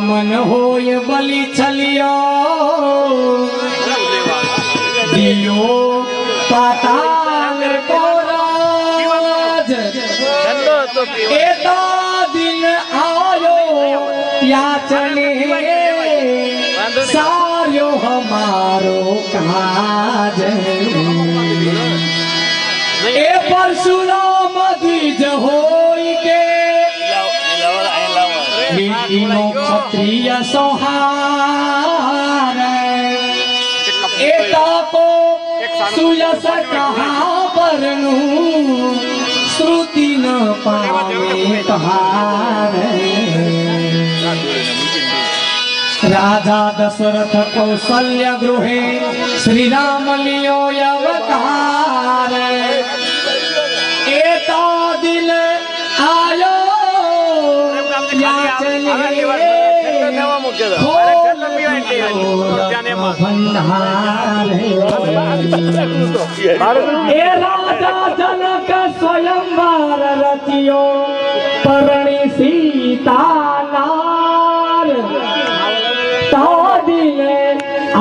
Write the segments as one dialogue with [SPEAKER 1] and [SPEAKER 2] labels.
[SPEAKER 1] મન હોય બલિ છલિયો દિયો પાતાલ કોરાજ એતા દિન આયો યાચને સાર્યો હમારો કાજ લીટીનો ક્ષત્રિય સંહાર એ તાપો સુયસ કહા પરનું શ્રુતિ ન પામે કહાર રાધા દશરથ કૌશલ્ય ગૃહે શ્રી રામ લિયો જનક સ્વયંવર રચ્યો પરણી સીતા નાર તાદિને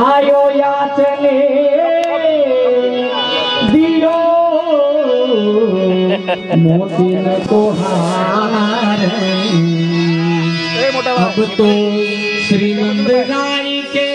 [SPEAKER 1] આયો યાચને. દિયો મોતીન કોહાર अब तो श्री नंद के